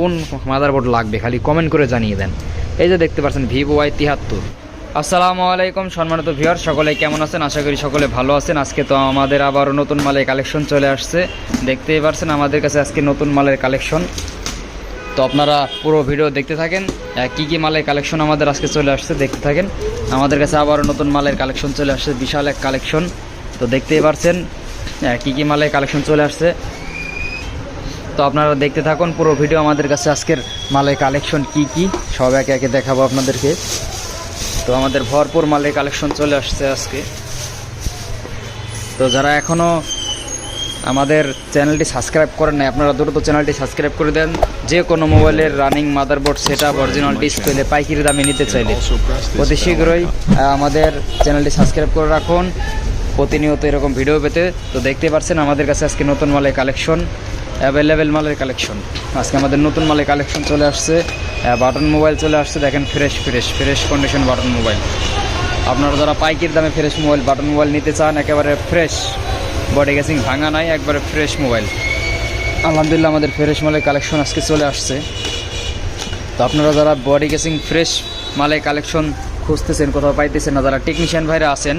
কোন মাদারবোর্ড লাগবে? খালি কমেন্ট করে জানিয়ে দেন। এই যে দেখতে পাচ্ছেন ভিভো ওয়াই তিয়াত্তর আসসালামু আলাইকুম, সম্মানিত ভিউয়ার সকলে কেমন আছেন? আশা করি সকলে ভালো আছেন। আজকে তো আমাদের আবারও নতুন মালের কালেকশন চলে আসছে। দেখতেই পারছেন আমাদের কাছে আজকে নতুন মালের কালেকশন তো আপনারা পুরো ভিডিও দেখতে থাকেন। কি কি মালের কালেকশন আমাদের আজকে চলে আসছে দেখতে থাকেন। আমাদের কাছে আবারও নতুন মালের কালেকশন চলে আসছে, বিশাল এক কালেকশন তো দেখতেই পারছেন কি কি মালের কালেকশন চলে আসছে। তো আপনারা দেখতে থাকুন, পুরো ভিডিও আমাদের কাছে আজকের মালের কালেকশন কি কি, সব একে একে দেখাবো আপনাদেরকে। তো আমাদের ভরপুর মালের কালেকশন চলে আসছে আজকে। তো যারা এখনও আমাদের চ্যানেলটি সাবস্ক্রাইব করেন নাই, আপনারা দ্রুত চ্যানেলটি সাবস্ক্রাইব করে দেন। যে কোনো মোবাইলের running motherboard set up original display পাইকারি দামে নিতে চাইলে। অতি শীঘ্রই আমাদের চ্যানেলটি সাবস্ক্রাইব করে রাখুন। প্রতিনিয়ত এরকম ভিডিও পেতে। তো দেখতে পাচ্ছেন আমাদের কাছে আজকে নতুন মালের কালেকশন অ্যাভেলেবেল মালের কালেকশন। আজকে আমাদের নতুন মালের কালেকশন চলে আসছে। বাটন মোবাইল চলে আসছে, দেখেন fresh fresh fresh condition button mobile. আপনারা যারা পাইকির দামে ফ্রেশ মোবাইল, বাটন মোবাইল নিতে চান, একেবারে ফ্রেশ বডি গেসিং ভাঙা নাই, একবারে ফ্রেশ মোবাইল। আলহামদুলিল্লাহ আমাদের ফ্রেশ মালের কালেকশন আজকে চলে আসছে। তো আপনারা যারা বডি গেসিং ফ্রেশ মালের কালেকশন খুঁজতেছেন, কোথাও পাইতেছেন না, যারা টেকনিশিয়ান ভাইরা আছেন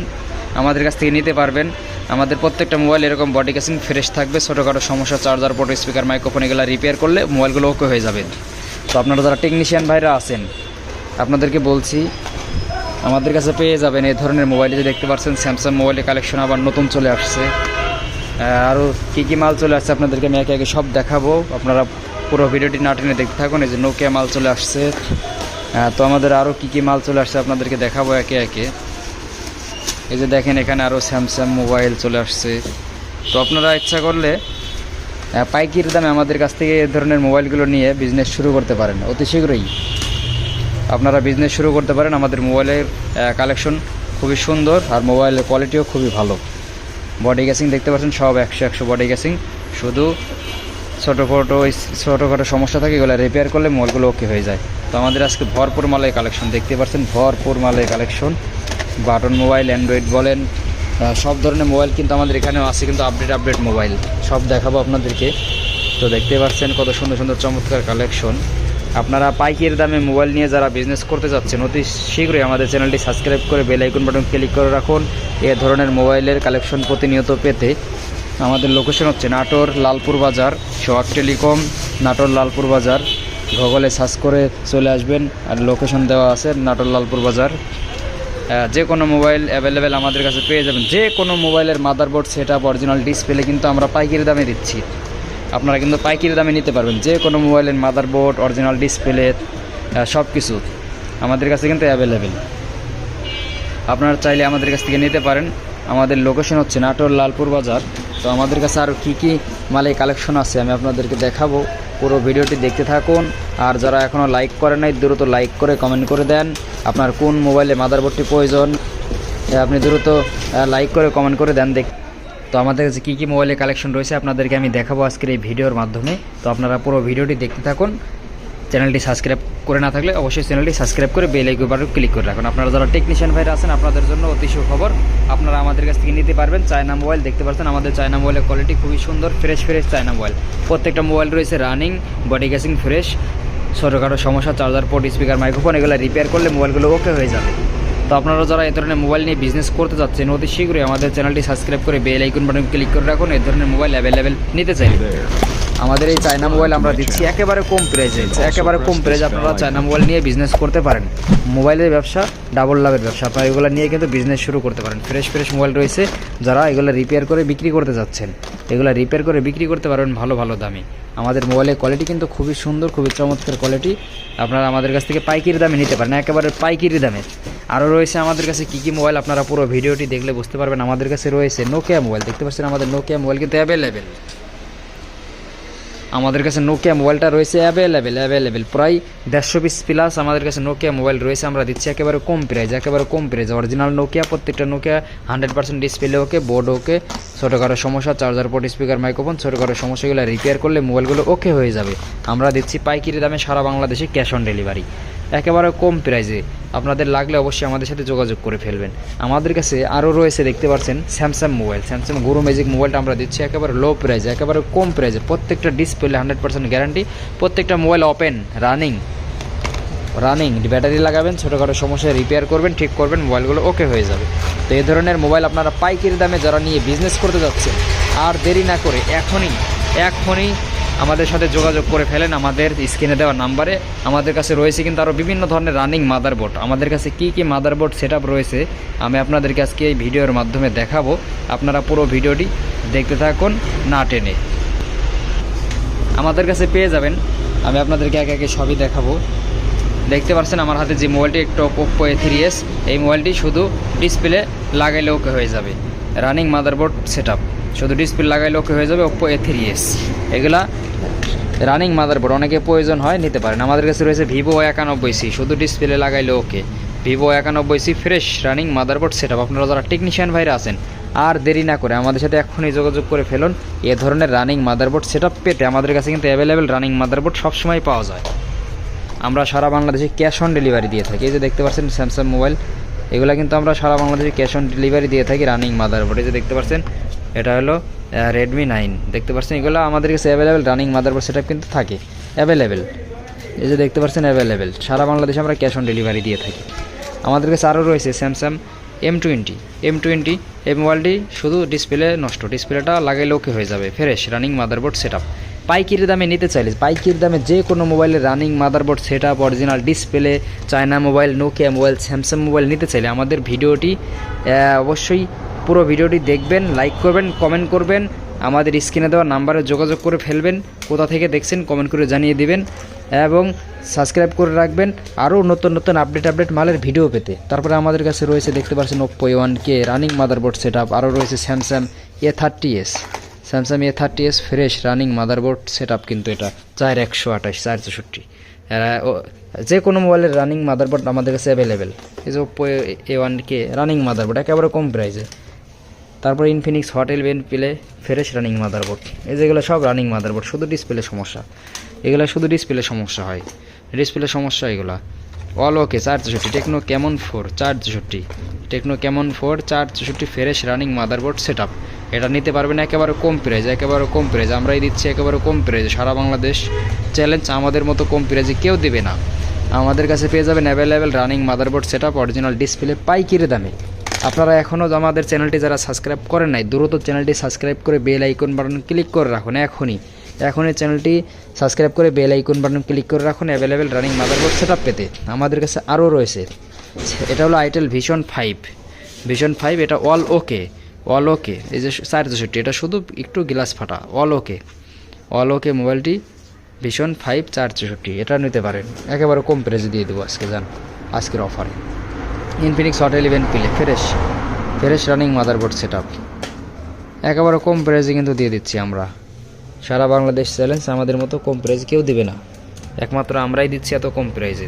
আমাদের কাছ থেকে নিতে পারবেন। আমাদের প্রত্যেকটা মোবাইল এরকম বডি গেসিং ফ্রেশ থাকবে। ছোটোখাটো সমস্যা চার্জার পোর্ট স্পিকার মাইক্রোফোন এগুলো রিপেয়ার করলে মোবাইলগুলো ওকে হয়ে যাবে। তো আপনারা যারা টেকনিশিয়ান ভাইরা আছেন, আপনাদেরকে বলছি, আমাদের কাছে পেয়ে যাবেন এই ধরনের মোবাইল। যে দেখতে পাচ্ছেন স্যামসাং মোবাইলের কালেকশন আবার নতুন চলে আসছে। আরও কী কী মাল চলে আসছে আপনাদেরকে আমি একে একে সব দেখাবো। আপনারা পুরো ভিডিওটি না টেনে দেখতে থাকুন, এই যে নোকিয়া মাল চলে আসছে। তো আমাদের আরও কী কী মাল চলে আসছে আপনাদেরকে দেখাবো একে একে। এই যে দেখেন এখানে আরও স্যামসাং মোবাইল চলে আসছে। তো আপনারা ইচ্ছা করলে পাইকির দামে আমাদের কাছ থেকে এ ধরনের মোবাইলগুলো নিয়ে বিজনেস শুরু করতে পারেন, অতি শীঘ্রই। আপনারা বিজনেস শুরু করতে পারেন, আমাদের মোবাইলের কালেকশন খুবই সুন্দর আর মোবাইলের কোয়ালিটিও খুবই ভালো। বডি গ্যাসিং দেখতে পাচ্ছেন, সব একশো একশো বডি গ্যাসিং শুধু ছোটো ফটো ছোটোখাটো সমস্যা থাকে, এগুলো রিপেয়ার করলে মোবাইলগুলো ওকে হয়ে যায়। তো আমাদের আজকে ভরপুর মালের কালেকশন দেখতে পাচ্ছেন, ভরপুর মালের কালেকশন বাটন মোবাইল, অ্যান্ড্রয়েড বলেন সব ধরনের মোবাইল কিন্তু আমাদের এখানেও আছে, কিন্তু আপডেট আপডেট মোবাইল। সব দেখাবো আপনাদেরকে। তো দেখতে পাচ্ছেন কত সুন্দর সুন্দর, চমৎকার কালেকশন আপনারা পাইকের দামে মোবাইল নিয়ে যারা বিজনেস করতে যাচ্ছেন, অতি শীঘ্রই আমাদের চ্যানেলটি সাবস্ক্রাইব করে বেল আইকন বাটন ক্লিক করে রাখুন। এ ধরনের মোবাইলের কালেকশন প্রতিনিয়ত পেতে আমাদের লোকেশন হচ্ছে নাটোর লালপুর বাজার, সোহাগ টেলিকম, নাটোর লালপুর বাজার। গুগলে সার্চ করে চলে আসবেন আর লোকেশন দেওয়া আছে নাটোর লালপুর বাজার। যে কোনো মোবাইল অ্যাভেলেবেল আমাদের কাছে পেয়ে যাবেন। যে কোনো মোবাইলের motherboard set up original display কিন্তু আমরা পাইকারি দামে দিচ্ছি। আপনারা কিন্তু পাইকারি দামে নিতে পারবেন। যে কোনো মোবাইলের মাদারবোর্ড অরিজিনাল ডিসপ্লে সব কিছু আমাদের কাছে কিন্তু অ্যাভেলেবেল আপনারা চাইলে আমাদের কাছ থেকে নিতে পারেন। আমাদের লোকেশন হচ্ছে নাটোর লালপুর বাজার। তো আমাদের কাছে আরও কী কী মালের কালেকশন আছে আমি আপনাদেরকে দেখাবো। পুরো ভিডিওটি দেখতে থাকুন। আর যারা এখনও লাইক করে নাই, দ্রুত লাইক করে কমেন্ট করে দেন। আপনার কোন মোবাইলে মাদারবোর্ডটি প্রয়োজন আপনি দ্রুত লাইক করে কমেন্ট করে দেন দেখ তো আমাদের কাছে কী কী মোবাইলের কালেকশন রয়েছে আপনাদেরকে আমি দেখাবো আজকের এই ভিডিওর মাধ্যমে। তো আপনারা পুরো ভিডিওটি দেখতে থাকুন। চ্যানেলটি সাবস্ক্রাইব করে না থাকলে অবশ্যই চ্যানেলটি সাবস্ক্রাইব করে বেল আইকন বাটন ক্লিক করে রাখুন। আপনারা যারা টেকনিশিয়ান ভাইরা আছেন, আপনাদের জন্য অতি সুখবর। আপনারা আমাদের কাছ থেকে নিতে পারবেন চায়না মোবাইল দেখতে পাচ্ছেন, আমাদের চায়না মোবাইলের কোয়ালিটি খুবই সুন্দর ফ্রেশ ফ্রেশ চায়না মোবাইল প্রত্যেকটা মোবাইল রয়েছে রানিং বডি গ্যাসিং ফ্রেশ ছোটোখাটো সমস্যা চার্জার পোর্ট স্পিকার মাইক্রোফোন এগুলো রিপেয়ার করলে মোবাইলগুলো ওকে হয়ে যাবে। তো আপনারা যারা এই ধরনের মোবাইল নিয়ে বিজনেস করতে যাচ্ছেন, অতি শীঘ্রই আমাদের চ্যানেলটি সাবস্ক্রাইব করে বেল আইকন বাটন ক্লিক করে রাখুন। এই ধরনের মোবাইল অ্যাভেলেবেল নিতে চাইলে। আমাদের এই চায়না মোবাইল আমরা দিচ্ছি। একেবারে কম প্রাইসে একেবারে কম প্রাইসে আপনারা চায়না মোবাইল নিয়ে বিজনেস করতে পারেন। মোবাইলের ব্যবসা ডাবল লাভের ব্যবসা। আপনারা এগুলো নিয়ে কিন্তু বিজনেস শুরু করতে পারেন। ফ্রেশ ফ্রেশ মোবাইল রয়েছে। যারা এগুলো রিপেয়ার করে বিক্রি করতে যাচ্ছেন, এগুলো রিপেয়ার করে বিক্রি করতে পারবেন ভালো ভালো দামে। আমাদের মোবাইলের কোয়ালিটি কিন্তু খুবই সুন্দর, খুবই চমৎকার কোয়ালিটি আপনারা আমাদের কাছ থেকে পাইকারি দামে নিতে পারেন, একেবারে পাইকারি দামে। আরও রয়েছে আমাদের কাছে কী কী মোবাইল আপনারা পুরো ভিডিওটি দেখলে বুঝতে পারবেন। আমাদের কাছে রয়েছে নোকিয়া মোবাইল। দেখতে পাচ্ছেন আমাদের নোকিয়া মোবাইল কিন্তু অ্যাভেলেবেল আমাদের কাছে নোকিয়া মোবাইলটা রয়েছে অ্যাভেলেবেল অ্যাভেলেবেল প্রায় দেড়শো পিস প্লাস আমাদের কাছে নোকিয়া মোবাইল রয়েছে। আমরা দিচ্ছি একেবারে কম প্রাইজ একেবারে কম প্রাইজ অরিজিনাল নোকিয়া প্রত্যেকটা Nokia hundred percent display okay board okay ছোটোখাটো সমস্যা চার্জার পোর্ট স্পিকার মাইক্রোফোন ছোটোখাটো সমস্যাগুলো রিপেয়ার করলে মোবাইলগুলো ওকে হয়ে যাবে। আমরা দিচ্ছি পাইকারি দামে সারা বাংলাদেশে ক্যাশ অন ডেলিভারি একেবারে কম প্রাইজে আপনাদের লাগলে অবশ্যই আমাদের সাথে যোগাযোগ করে ফেলবেন। আমাদের কাছে আরও রয়েছে, দেখতে পাচ্ছেন Samsung mobile Samsung Guru magic মোবাইলটা আমরা দিচ্ছি একেবারে লো প্রাইজে একেবারে কম প্রাইজে প্রত্যেকটা ডিসপ্লে হান্ড্রেড পার্সেন্ট গ্যারান্টি প্রত্যেকটা mobile open running running battery লাগাবেন, ছোটোখাটো সমস্যা রিপেয়ার করবেন, ঠিক করবেন মোবাইলগুলো ওকে হয়ে যাবে। তো এই ধরনের মোবাইল আপনারা পাইকারি দামে যারা নিয়ে বিজনেস করতে যাচ্ছেন, আর দেরি না করে এখনই এখনই আমাদের সাথে যোগাযোগ করে ফেলেন আমাদের স্ক্রিনে দেওয়া নাম্বারে। আমাদের কাছে রয়েছে কিন্তু আরও বিভিন্ন ধরনের রানিং মাদারবোর্ড আমাদের কাছে কী কী মাদারবোর্ড সেট রয়েছে, আমি আপনাদেরকে আজকে এই ভিডিওর মাধ্যমে দেখাবো। আপনারা পুরো ভিডিওটি দেখতে থাকুন, না টেনে। আমাদের কাছে পেয়ে যাবেন, আমি আপনাদেরকে একে একে সবই দেখাবো। দেখতে পাচ্ছেন আমার হাতে যে মোবাইলটি, একটু ওপ্পো এ থ্রি এস এই মোবাইলটি শুধু ডিসপ্লে লাগাইলে ওকে হয়ে যাবে। রানিং মাদারবোর্ড সেট শুধু ডিসপ্লে লাগাইলে ওকে হয়ে যাবে ওপ্পো এ থ্রি এস এগুলা রানিং মাদারবোর্ড অনেকে প্রয়োজন হয়, নিতে পারেন। আমাদের কাছে রয়েছে ভিভো একানব্বই সি শুধু ডিসপ্লে লাগাইলে ওকে ভিভো একানব্বই C fresh running motherboard set আপনারা যারা টেকনিশিয়ান ভাইরা আছেন, আর দেরি না করে আমাদের সাথে এখনই যোগাযোগ করে ফেলুন। এ ধরনের রানিং মাদারবোর্ড সেট পেতে আমাদের কাছে কিন্তু অ্যাভেলেবেল রানিং মাদারবোর্ড সবসময় পাওয়া যায়। আমরা সারা বাংলাদেশে ক্যাশ অন ডেলিভারি দিয়ে থাকি। এই যে দেখতে পাচ্ছেন স্যামসাং মোবাইল এগুলো কিন্তু আমরা সারা বাংলাদেশে ক্যাশ অন ডেলিভারি দিয়ে থাকি রানিং মাদারবোর্ড এই যে দেখতে পাচ্ছেন, এটা হলো রেডমি নাইন দেখতে পাচ্ছেন, এগুলো আমাদের কাছে অ্যাভেলেবেল রানিং মাদারবোর্ড সেটা কিন্তু থাকে। অ্যাভেলেবেল এই যে দেখতে পাচ্ছেন অ্যাভেলেবেল সারা বাংলাদেশে আমরা ক্যাশ অন ডেলিভারি দিয়ে থাকি। আমাদের কাছে আরও রয়েছে Samsung M twenty M twenty এই মোবাইলটি শুধু ডিসপ্লে নষ্ট। ডিসপ্লেটা লাগাইলে ওকে হয়ে যাবে? ফ্রেশ রানিং মাদারবোর্ড সেট পাইকারি দামে নিতে চাইলে, পাইকারি দামে যে কোনো মোবাইলের running motherboard set up original display, China mobile, Nokia mobile, Samsung mobile নিতে চাইলে আমাদের ভিডিওটি অবশ্যই পুরো ভিডিওটি দেখবেন, লাইক করবেন, কমেন্ট করবেন, আমাদের স্ক্রিনে দেওয়া নাম্বারে যোগাযোগ করে ফেলবেন, কোথা থেকে দেখছেন কমেন্ট করে জানিয়ে দিবেন, এবং সাবস্ক্রাইব করে রাখবেন, আরও নতুন নতুন আপডেট আপডেট মালের ভিডিও পেতে। তারপরে আমাদের কাছে রয়েছে দেখতে পাচ্ছেন Oppo one K running motherboard set up আরও রয়েছে Samsung A thirty S Samsung A thirty S fresh running motherboard set up কিন্তু এটা, চার একশো আঠাশ, চার চৌষট্টি। যে কোনো মোবাইলের রানিং মাদারবোর্ড আমাদের কাছে অ্যাভেলেবেল এই যে Oppo A one K running motherboard একেবারে কম প্রাইসে তারপর Infinix hot eleven play fresh running motherboard এই যেগুলো সব রানিং মাদারবোর্ড শুধু ডিসপ্লে সমস্যা। এগুলো শুধু ডিসপ্লে সমস্যা হয়। ডিসপ্লে সমস্যা এগুলো। অল ওকে চার চৌষট্টি টেকনো কেমন ফোর চার চৌষট্টি টেকনো কেমন ফোর চার চৌষট্টি fresh running motherboard set up এটা নিতে পারবেন একেবারে কম প্রাইজ একেবারে কম প্রাইজ আমরাই দিচ্ছি একেবারে কম প্রাইজে সারা বাংলাদেশ চ্যালেঞ্জ আমাদের মতো কম প্রাইজে কেউ দেবে না। আমাদের কাছে পেয়ে যাবেন available running motherboard set up original display পাইকিরি দামে। আপনারা এখনও আমাদের চ্যানেলটি যারা সাবস্ক্রাইব করেন নাই, দ্রুত চ্যানেলটি সাবস্ক্রাইব করে বেল আইকন বাটন ক্লিক করে রাখুন, এখনই। এখনই চ্যানেলটি সাবস্ক্রাইব করে বেল আইকন বাটন ক্লিক করে রাখুন। অ্যাভেলেবেল রানিং মাদারবোর্ড সেট পেতে। আমাদের কাছে আরও রয়েছে। এটা হলো Itel vision five vision five এটা অল ওকে অল ওকে এই যে চার চৌষট্টি, এটা শুধু একটু গ্লাস ফাটা। অল ওকে অল ওকে মোবাইলটি ভিশন ফাইভ চার চৌষট্টি। এটা নিতে পারেন। একেবারে কম প্রাইজে দিয়ে দেবো আজকে যান আজকের অফারে Infinix hot eleven play fresh fresh running motherboard set up একেবারে কম প্রাইজে কিন্তু দিয়ে দিচ্ছি আমরা। সারা বাংলাদেশ চ্যালেঞ্জ আমাদের মতো কম প্রাইজ কেউ দেবে না। একমাত্র আমরাই দিচ্ছি এত কম প্রাইজে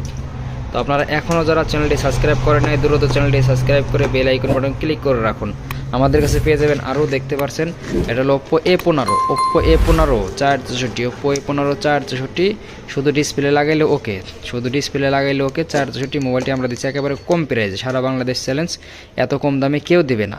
তো আপনারা এখনও যারা চ্যানেলটি সাবস্ক্রাইব করেন নাই, দ্রুত চ্যানেলটি সাবস্ক্রাইব করে বেল আইকন বাটন ক্লিক করে রাখুন। আমাদের কাছে পেয়ে যাবেন আরও দেখতে পাচ্ছেন এটা হলো ওপ্পো এ পনেরো। ওপ্পো এ পনেরো, চার চৌষট্টি। ওপ্পো এ পনেরো, চার চৌষট্টি। শুধু ডিসপ্লে লাগাইলে ওকে শুধু ডিসপ্লে লাগাইলে ওকে চার চৌষট্টি। মোবাইলটি আমরা দিচ্ছি একেবারে কম প্রাইজে সারা বাংলাদেশ চ্যালেঞ্জ এত কম দামে কেউ দেবে না।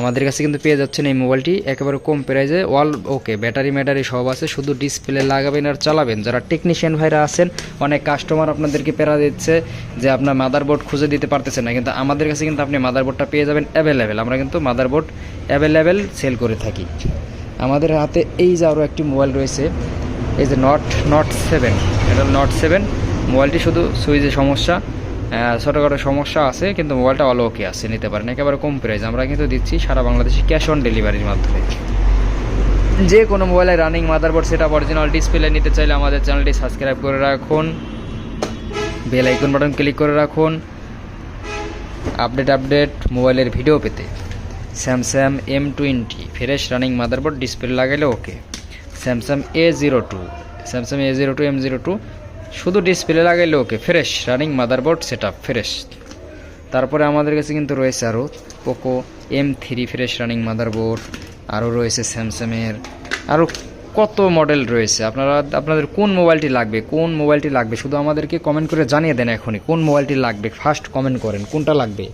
আমাদের কাছে কিন্তু পেয়ে যাচ্ছেন এই মোবাইলটি। একেবারে কম প্রাইজে অল ওকে, ব্যাটারি ম্যাটারি সব আছে। শুধু ডিসপ্লে লাগাবেন আর চালাবেন। যারা টেকনিশিয়ান ভাইরা আছেন, অনেক কাস্টমার আপনাদেরকে পেরা দিচ্ছে যে আপনার মাদারবোর্ড খুঁজে দিতে পারতেছেন না। কিন্তু আমাদের কাছে কিন্তু আপনি মাদারবোর্ডটা পেয়ে যাবেন অ্যাভেলেবেল আমরা কিন্তু মাদারবোর্ড অ্যাভেলেবেল সেল করে থাকি। আমাদের হাতে এই যে আরও একটি মোবাইল রয়েছে, এই যে নট নট সেভেন এটা নট সেভেন মোবাইলটি শুধু সুইচে সমস্যা। ছোটোখাটো সমস্যা আছে, কিন্তু মোবাইলটা অল ওকে আছে, নিতে পারেন। একেবারে কম প্রাইস আমরা কিন্তু দিচ্ছি সারা বাংলাদেশে ক্যাশ অন ডেলিভারির মাধ্যমে। যে কোনো মোবাইলে রানিং মাদারবোর্ড সেটা অরিজিনাল ডিসপ্লে নিতে চাইলে আমাদের চ্যানেলটি সাবস্ক্রাইব করে রাখুন। বেল আইকন বাটন ক্লিক করে রাখুন। আপডেট আপডেট মোবাইলের ভিডিও পেতে। Samsung M twenty fresh running motherboard display লাগাইলে okay Samsung A zero two Samsung A zero two M zero two শুধু ডিসপ্লে লাগাইলে okay fresh running motherboard set up fresh তারপরে আমাদের কাছে কিন্তু রয়েছে আরও Poco M three fresh running motherboard আরও রয়েছে স্যামসাংয়ের আরও কত মডেল রয়েছে। আপনারা, আপনাদের কোন মোবাইলটি লাগবে, কোন মোবাইলটি লাগবে, শুধু আমাদেরকে কমেন্ট করে জানিয়ে দেন এখনই, কোন মোবাইলটি লাগবে ফার্স্ট কমেন্ট করেন, কোনটা লাগবে।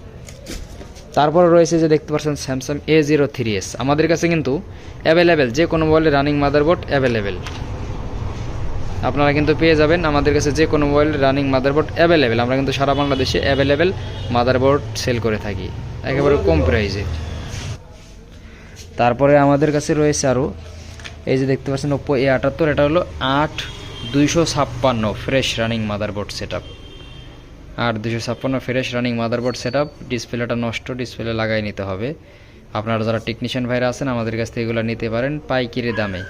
তারপরে রয়েছে যে দেখতে পাচ্ছেন Samsung A zero three S আমাদের কাছে কিন্তু অ্যাভেলেবেল যে কোনো মোবাইলে রানিং মাদারবোর্ড অ্যাভেলেবেল আপনারা কিন্তু পেয়ে যাবেন আমাদের কাছে যে কোনো মোবাইল রানিং মাদারবোর্ড অ্যাভেলেবেল আমরা কিন্তু সারা বাংলাদেশে অ্যাভেলেবেল মাদারবোর্ড সেল করে থাকি, একেবারে কম প্রাইসে তারপরে আমাদের কাছে রয়েছে আরও এই যে দেখতে পাচ্ছেন ওপো এ আটাত্তর, এটা হলো আট দুইশো ছাপ্পান্ন fresh running motherboard set up আর দুশো ছাপ্পান্ন fresh running motherboard set up ডিসপ্লেটা নষ্ট ডিসপ্লে লাগাই নিতে হবে। আপনারা যারা টেকনিশিয়ান ভাইরা আছেন, আমাদের কাছ থেকে এগুলো নিতে পারেন পাইকিরি দামে।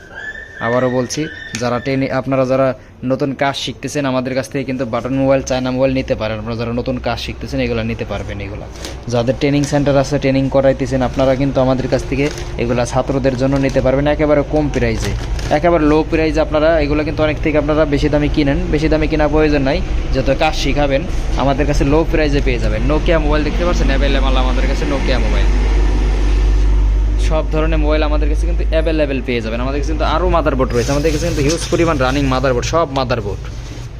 আবারও বলছি, যারা টেনে আপনারা যারা নতুন কাজ শিখতেছেন, আমাদের কাছ থেকে কিন্তু বাটন মোবাইল, চায়না মোবাইল নিতে পারেন। আপনারা যারা নতুন কাজ শিখতেছেন, এগুলো নিতে পারবেন এগুলো। যাদের ট্রেনিং সেন্টার আছে, ট্রেনিং করাইতেছেন, আপনারা কিন্তু আমাদের কাছ থেকে এগুলো ছাত্রদের জন্য নিতে পারবেন। একেবারে কম প্রাইজে একেবারে লো প্রাইজে আপনারা এগুলো কিন্তু অনেক থেকে আপনারা বেশি দামে কিনেন। বেশি দামে কেনার প্রয়োজন নাই। যত কাজ শিখাবেন, আমাদের কাছে লো প্রাইজে পেয়ে যাবেন। নোকিয়া মোবাইল দেখতে পাচ্ছেন? অ্যাভেলেবল আমাদের কাছে নোকিয়া মোবাইল সব ধরনের মোবাইল আমাদের কাছে কিন্তু অ্যাভেলেবেল পেয়ে যাবেন। আমাদের কাছে কিন্তু আরও মাদারবোর্ড রয়েছে। আমাদের কাছে কিন্তু হিউজ পরিমাণ রানিং মাদারবোর্ড সব মাদারবোর্ড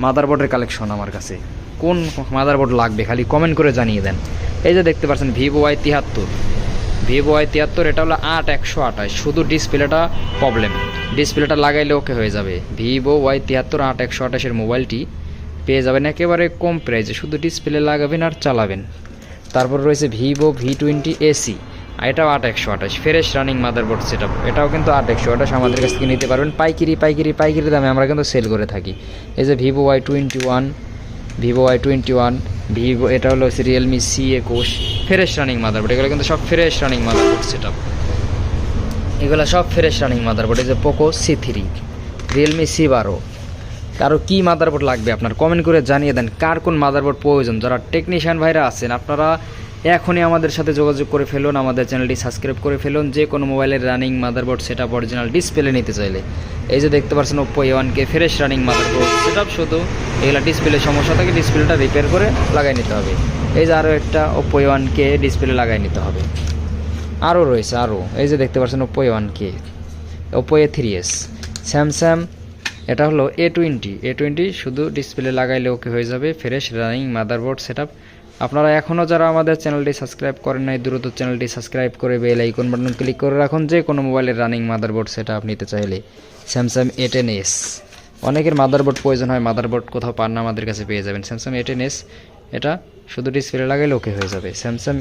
মাদারবোর্ডের কালেকশন আমার কাছে। কোন মাদারবোর্ড লাগবে খালি কমেন্ট করে জানিয়ে দেন। এই যে দেখতে পাচ্ছেন ভিভো ওয়াই তিয়াত্তর। ভিভো ওয়াই তিয়াত্তর, এটা হলো আট একশো আঠাশ। শুধু ডিসপ্লেটা প্রবলেম ডিসপ্লেটা লাগাইলে ওকে হয়ে যাবে। ভিভো ওয়াই তিয়াত্তর আট একশো আঠাশের মোবাইলটি পেয়ে যাবেন একেবারে কম প্রাইসে শুধু ডিসপ্লে লাগাবেন আর চালাবেন। তারপর রয়েছে ভিভো ভি টোয়েন্টি এসি এটাও আট একশো আঠাশ। ফ্রেশ রানিং মাদারবোর্ড সেট এটাও কিন্তু আট একশো আঠাশ। আমাদের কাছ থেকে নিতে পারবেন। পাইকিরি পাইকিরি পাইকিরি দামে আমরা কিন্তু সেল করে থাকি। এই যে Vivo Y twenty one Vivo Y twenty one Vivo এটা হলো হচ্ছে রিয়েলমি সি একুশ ফ্রেশ রানিং মাদারবোর্ড এগুলো কিন্তু সব ফ্রেশ রানিং মাদারবোর্ড সেট এগুলো সব ফ্রেশ রানিং মাদারবোর্ড এই যে Poco C three Realme C বারো কারও কী মাদারবোর্ড লাগবে আপনার? কমেন্ট করে জানিয়ে দেন। কার কোন মাদারবোর্ড প্রয়োজন? যারা টেকনিশিয়ান ভাইরা আছেন, আপনারা এখনই আমাদের সাথে যোগাযোগ করে ফেলুন, আমাদের চ্যানেলটি সাবস্ক্রাইব করে ফেলুন, যে কোনো মোবাইলের running motherboard set up original display নিতে চাইলে। এই যে দেখতে পাচ্ছেন ওপো এ ওয়ানকে fresh running motherboard set up শুধু এগুলো ডিসপ্লে সমস্যা থাকে ডিসপ্লেটা রিপেয়ার করে লাগাই নিতে হবে। এই যে আরও একটা ওপো এ ওয়ানকে ডিসপ্লে লাগাই নিতে হবে। আরও রয়েছে আরও এই যে দেখতে পাচ্ছেন ওপো এ ওয়ানকে Oppo A three S Samsung এটা হলো এ টোয়েন্টি এ টোয়েন্টি শুধু ডিসপ্লে লাগাইলে ওকে হয়ে যাবে ফ্রেশ রানিং মাদারবোর্ড সেট আপনারা এখনও যারা আমাদের চ্যানেলটি সাবস্ক্রাইব করেন নাই, দ্রুত চ্যানেলটি সাবস্ক্রাইব করে বেল আইকন বাটন ক্লিক করে রাখুন। যে কোনো মোবাইলের রানিং মাদারবোর্ড সেট আপ নিতে চাইলে স্যামসাং এ টেন এস অনেকের মাদারবোর্ড প্রয়োজন হয়, মাদারবোর্ড কোথাও পান না, আমাদের কাছে পেয়ে যাবেন। স্যামসাং এ টেন এস এটা শুধু ডিসপ্লে লাগাইলে ওকে হয়ে যাবে। Samsung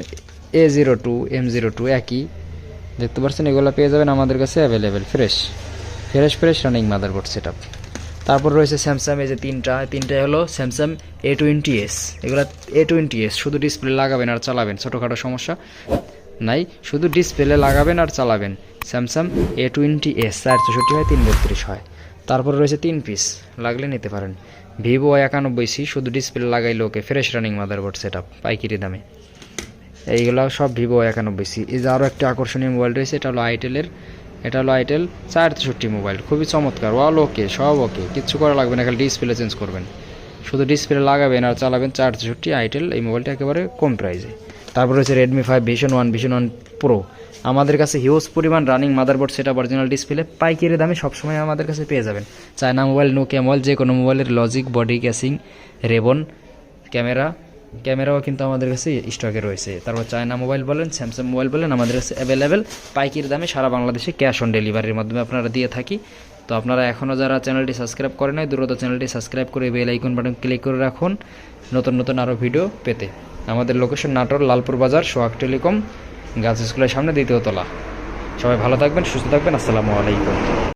A zero two M zero two একই। দেখতে পাচ্ছেন, এগুলো পেয়ে যাবেন আমাদের কাছে available fresh fresh fresh running motherboard set তারপর রয়েছে স্যামসাং এই যে তিনটা তিনটাই হলো স্যামসাং এ টোয়েন্টি এস এগুলো এ টোয়েন্টি এস শুধু ডিসপ্লে লাগাবেন আর চালাবেন, ছোটোখাটো সমস্যা নাই। শুধু ডিসপ্লে লাগাবেন আর চালাবেন। স্যামসাং এ টোয়েন্টি এস চার চৌষট্টি হয় তিন বত্রিশ হয়। তারপর রয়েছে তিন পিস লাগলে নিতে পারেন। ভিভো একানব্বই সি শুধু ডিসপ্লে লাগাইলে okay fresh running motherboard set up পাইকিরি দামে। এইগুলো সব ভিভো একানব্বই সি এই যে আরও একটা আকর্ষণীয় মোবাইল রয়েছে, এটা হলো আইটেলের এটা হলো আইটেল চার মোবাইল, খুবই চমৎকার অল ওকে সব ওকে কিচ্ছু করা লাগবে না, খালি ডিসপ্লে চেঞ্জ করবেন। শুধু ডিসপ্লে লাগাবেন আর চালাবেন চার তেষট্টি আইটেল এই মোবাইলটা একেবারে কম প্রাইসে তারপর রয়েছে Redmi five vision one vision one pro আমাদের কাছে হিউজ পরিমাণ রানিং মাদারবোর্ড সেটা অরিজিনাল ডিসপ্লে পাইকারি দামে সবসময় আমাদের কাছে পেয়ে যাবেন। চায়না মোবাইল নোকিয়া মোবাইল যে কোনো মোবাইলের logic body casing ribbon camera ক্যামেরাও কিন্তু আমাদের কাছে স্টকে রয়েছে। তারপর চায়না মোবাইল বলেন স্যামসাং মোবাইল বলেন, আমাদের কাছে অ্যাভেলেবেল পাইকির দামে সারা বাংলাদেশে ক্যাশ অন ডেলিভারির মাধ্যমে আপনারা দিয়ে থাকি। তো আপনারা এখনও যারা চ্যানেলটি সাবস্ক্রাইব করেন নাই, দ্রুত চ্যানেলটি সাবস্ক্রাইব করে বেল আইকন বাটন ক্লিক করে রাখুন। নতুন নতুন আরও ভিডিও পেতে। আমাদের লোকেশন নাটোর, লালপুর বাজার, সোহাগ টেলিকম, গার্লস স্কুলের সামনে দ্বিতীয় তলা। সবাই ভালো থাকবেন, সুস্থ থাকবেন, আসসালামু আলাইকুম।